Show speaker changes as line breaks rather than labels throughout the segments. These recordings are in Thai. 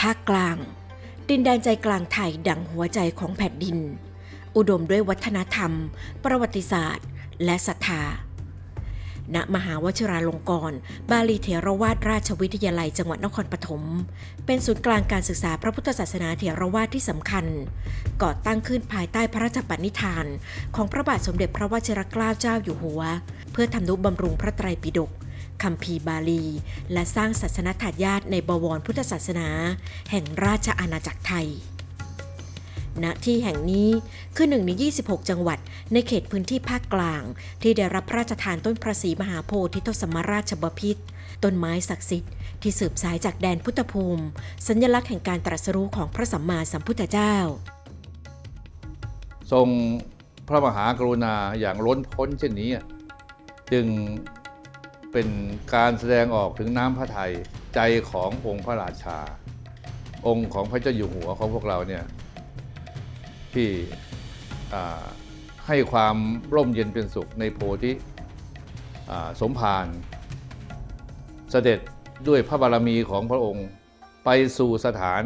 ภาคกลาง ดินแดนใจกลางไทยดังหัวใจของแผ่นดิน อุดมด้วยวัฒนธรรม ประวัติศาสตร์ และศรัทธา ณ มหาวชิราลงกรณ์บาลีเถรวาทราชวิทยาลัยจังหวัดนครปฐม เป็นศูนย์กลางการศึกษาพระพุทธศาสนาเถรวาทที่สำคัญ ก่อตั้งขึ้นภายใต้พระราชปณิธาน ของพระบาทสมเด็จพระวชิรเกล้าเจ้าอยู่หัว เพื่อทำนุบำรุงพระไตรปิฎก คัมภีร์บาลี และสร้างศาสนถาญาติในบวรพุทธศาสนา แห่งราชอาณาจักรไทย ณ ที่แห่งนี้คือหนึ่งใน 26 จังหวัดในเขตพื้นที่ภาคกลาง ที่ได้รับพระราชทานต้นพระศรีมหาโพธิทศมราชบพิตรต้นไม้ศักดิ์สิทธิ์ที่สืบสายจากแดนพุทธภูมิ สัญลักษณ์แห่งการตรัสรู้ของพระสัมมาสัมพุทธเจ้า
ทรงพระมหากรุณาอย่างล้นพ้นเช่นนี้ จึง เป็นการแสดงออกถึงน้ำพระทัยใจขององค์พระราชา องค์ของพระเจ้าอยู่หัวของพวกเราเนี่ยที่ให้ความร่มเย็นเป็นสุขในโพธิสมภารเสด็จด้วยพระบารมีของพระองค์ไปสู่สถาน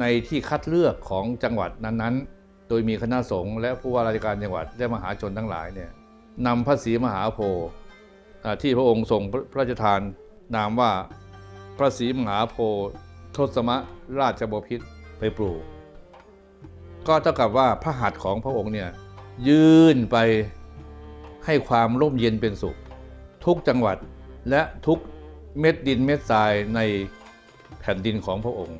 ในที่คัดเลือกของจังหวัดนั้นๆ โดยมีคณะสงฆ์และผู้ว่าราชการจังหวัดและมหาชนทั้งหลายเนี่ยนำพระศรีมหาโพธิ์ ที่พระองค์ทรงพระราชทานนามว่าพระศรีมหาโพธิ์ทศมราชบพิตรไปปลูก ก็เท่ากับว่าพระหัตถ์ของพระองค์เนี่ยยื่นไปให้ความร่มเย็นเป็นสุข ทุกจังหวัดและทุกเม็ดดินเม็ดทรายในแผ่นดินของพระองค์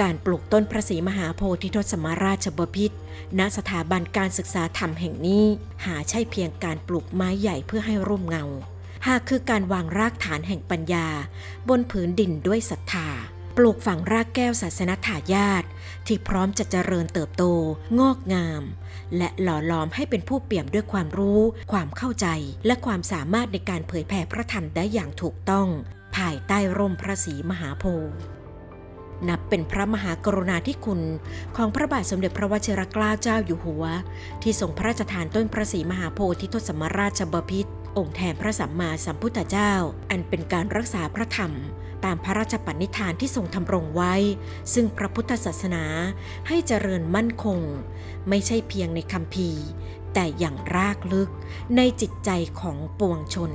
การปลูกต้นพระศรีมหาโพธิทศมราชบพิตรณสถาบันการศึกษาธรรมแห่งนี้ หาใช่เพียงการปลูกไม้ใหญ่เพื่อให้ร่มเงา หากคือการวางรากฐานแห่งปัญญา บนผืนดินด้วยศรัทธา ปลูกฝังรากแก้วศาสนถาญาติที่พร้อมจะเจริญเติบโต งอกงาม และหล่อหลอมให้เป็นผู้เปี่ยมด้วยความรู้ ความเข้าใจ และความสามารถในการเผยแผ่พระธรรมได้อย่างถูกต้อง ภายใต้ร่มพระศรีมหาโพธิ์ นับเป็นพระมหากรุณาธิคุณ ของพระบาทสมเด็จพระวชิรเกล้าเจ้าอยู่หัว ที่ทรงพระราชทานต้นพระศรีมหาโพธิทศมราชบพิตรองค์แทนพระสัมมาสัมพุทธเจ้า อันเป็นการรักษาพระธรรม ตามพระราชปณิธานที่ทรงทำรงไว้ ซึ่งพระพุทธศาสนาให้เจริญมั่นคง ไม่ใช่เพียงในคำพีแต่อย่างรากลึกในจิตใจของปวงชน